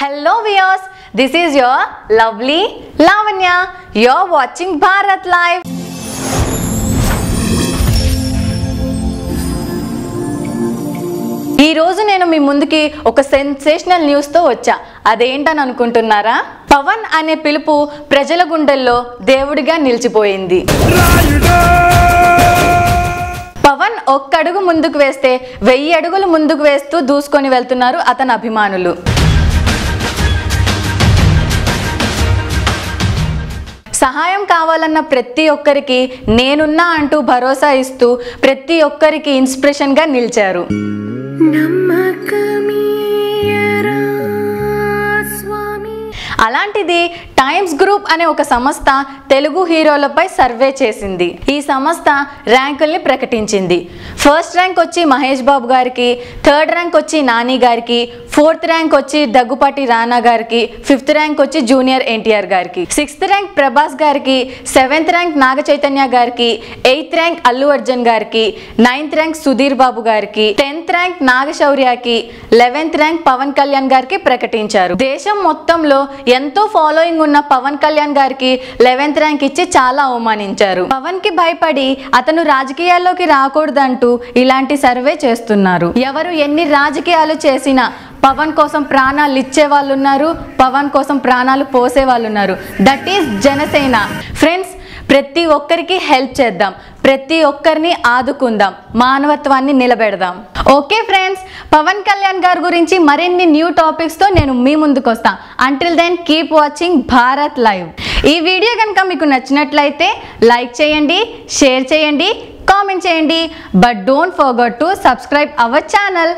Hello viewers this is your lovely Lavanya you're watching Bharat live ఈరోజు నేను మీ ముందుకి ఒక సెన్సేషనల్ న్యూస్తో వచ్చా. అదేంటని అనుకుంటున్నారా? పవన్ అనే పిలుపు ప్రజల గుండెల్లో దేవుడిగా నిలిచిపోయింది. పవన్ ఒక్కడుగు ముందుకు వేస్తే వెయ్యి అడుగులు ముందుకు వేస్తూ దూసుకొని వెళ్తున్నారు అతని అభిమానులు. సహాయం కావాలన్న ప్రతి ఒక్కరికి నేనున్నా అంటూ భరోసా ఇస్తూ ప్రతి ఒక్కరికి ఇన్స్పిరేషన్గా నిలిచారు. నమ్మకం అలాంటిది టైమ్స్ గ్రూప్ అనే ఒక సంస్థ తెలుగు హీరోలపై సర్వే చేసింది. ఈ సంస్థ ర్యాంకుల్ని ప్రకటించింది. ఫస్ట్ ర్యాంక్ వచ్చి మహేష్ బాబు గారికి థర్డ్ ర్యాంక్ వచ్చి నాని గారికి ఫోర్త్ ర్యాంక్ వచ్చి దగ్గుపాటి రానా గారికి ఫిఫ్త్ ర్యాంక్ వచ్చి జూనియర్ ఎన్టీఆర్ గారికి సిక్స్త్ ర్యాంక్ ప్రభాస్ గారికి సెవెంత్ ర్యాంక్ నాగ చైతన్య గారికి ఎయిత్ ర్యాంక్ అల్లు అర్జున్ గారికి నైన్త్ ర్యాంక్ సుధీర్ బాబు గారికి టెన్త్ ర్యాంక్ నాగశౌర్యకి లెవెన్త్ ర్యాంక్ పవన్ కళ్యాణ్ గారికి ప్రకటించారు. దేశం మొత్తంలో ఎంతో ఫాలోయింగ్ ఉన్న పవన్ కళ్యాణ్ గారికి లెవెన్త్ ర్యాంక్ ఇచ్చి చాలా అవమానించారు. పవన్కి భయపడి అతను రాజకీయాల్లోకి రాకూడదంటూ ఇలాంటి సర్వే చేస్తున్నారు. ఎవరు ఎన్ని రాజకీయాలు చేసినా పవన్ కోసం ప్రాణాలు ఇచ్చే వాళ్ళు ఉన్నారు పవన్ కోసం ప్రాణాలు పోసే వాళ్ళు ఉన్నారు దట్ ఈస్ జనసేన. ఫ్రెండ్స్ ప్రతి ఒక్కరికి హెల్ప్ చేద్దాం. ప్రతి ఒక్కరిని ఆదుకుందాం మానవత్వాన్ని నిలబెడదాం. ఓకే ఫ్రెండ్స్ పవన్ కళ్యాణ్ గారి గురించి మరిన్ని న్యూ టాపిక్స్తో నేను మీ ముందుకు వస్తాను until then keep watching Bharat live ఈ వీడియో కనుక మీకు నచ్చినట్లయితే లైక్ చేయండి షేర్ చేయండి కామెంట్ చేయండి. But don't forget to subscribe our channel